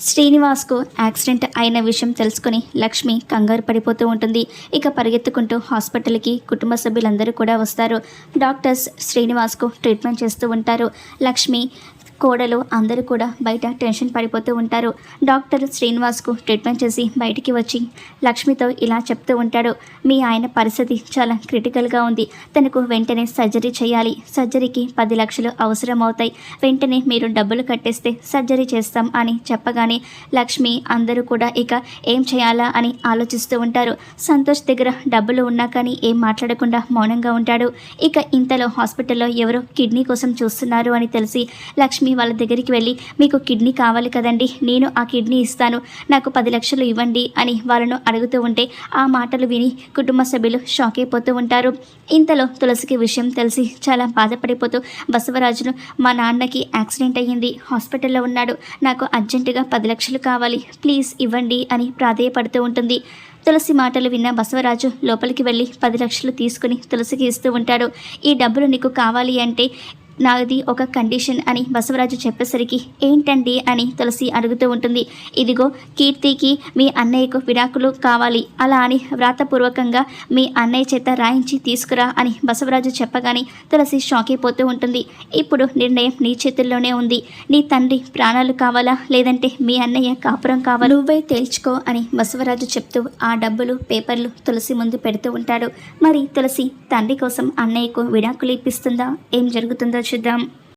శ్రీనివాస్కు accident అయిన విషయం తెలుసుకుని లక్ష్మి కంగారు పడిపోతూ ఉంటుంది. ఇక పరిగెత్తుకుంటూ హాస్పిటల్కి కుటుంబ సభ్యులందరూ కూడా వస్తారు. డాక్టర్స్ శ్రీనివాస్కు ట్రీట్మెంట్ చేస్తూ ఉంటారు. లక్ష్మి కోడలు అందరూ కూడా బయట టెన్షన్ పడిపోతూ ఉంటారు. డాక్టర్ శ్రీనివాస్కు ట్రీట్మెంట్ చేసి బయటికి వచ్చి లక్ష్మితో ఇలా చెప్తూ ఉంటాడు. మీ ఆయన పరిస్థితి చాలా క్రిటికల్గా ఉంది. తనకు వెంటనే సర్జరీ చేయాలి. సర్జరీకి పది లక్షలు అవసరం అవుతాయి వెంటనే మీరు డబ్బులు కట్టేస్తే సర్జరీ చేస్తాం అని చెప్పగానే లక్ష్మి అందరూ కూడా ఇక ఏం చేయాలా అని ఆలోచిస్తూ ఉంటారు. సంతోష్ దగ్గర డబ్బులు ఉన్నా కానీ ఏం మాట్లాడకుండా మౌనంగా ఉంటాడు. ఇక ఇంతలో హాస్పిటల్లో ఎవరో కిడ్నీ కోసం చూస్తున్నారు అని తెలిసి లక్ష్మి వాళ్ళ దగ్గరికి వెళ్ళి మీకు కిడ్నీ కావాలి కదండి నేను ఆ కిడ్నీ ఇస్తాను నాకు పది లక్షలు ఇవ్వండి అని వాళ్ళను అడుగుతూ ఉంటే ఆ మాటలు విని కుటుంబ సభ్యులు షాక్ అయిపోతూ ఉంటారు. ఇంతలో తులసికి విషయం తెలిసి చాలా బాధపడిపోతూ బసవరాజును మా నాన్నకి యాక్సిడెంట్ అయ్యింది హాస్పిటల్లో ఉన్నాడు నాకు అర్జెంటుగా పది లక్షలు కావాలి ప్లీజ్ ఇవ్వండి అని ప్రాధేయపడుతూ ఉంటుంది. తులసి మాటలు విన్న బసవరాజు లోపలికి వెళ్ళి పది లక్షలు తీసుకుని తులసికి ఇస్తూ ఉంటాడు. ఈ డబ్బులు నీకు కావాలి అంటే నాది ఒక కండిషన్ అని బసవరాజు చెప్పేసరికి ఏంటండి అని తులసి అడుగుతూ ఉంటుంది. ఇదిగో కీర్తికి మీ అన్నయ్యకు విడాకులు కావాలి. అలా అని వ్రాతపూర్వకంగా మీ అన్నయ్య చేత రాయించి తీసుకురా అని బసవరాజు చెప్పగానే తులసి షాక్ అయిపోతూ ఉంటుంది. ఇప్పుడు నిర్ణయం నీ చేతుల్లోనే ఉంది. నీ తండ్రి ప్రాణాలు కావాలా? లేదంటే మీ అన్నయ్య కాపురం కావాలి? నువ్వే తేల్చుకో అని బసవరాజు చెప్తూ ఆ డబ్బులు పేపర్లు తులసి ముందు పెడుతూ ఉంటాడు. మరి తులసి తండ్రి కోసం అన్నయ్యకు విడాకులు ఇప్పిస్తుందా? ఏం జరుగుతుందో చూద్దాం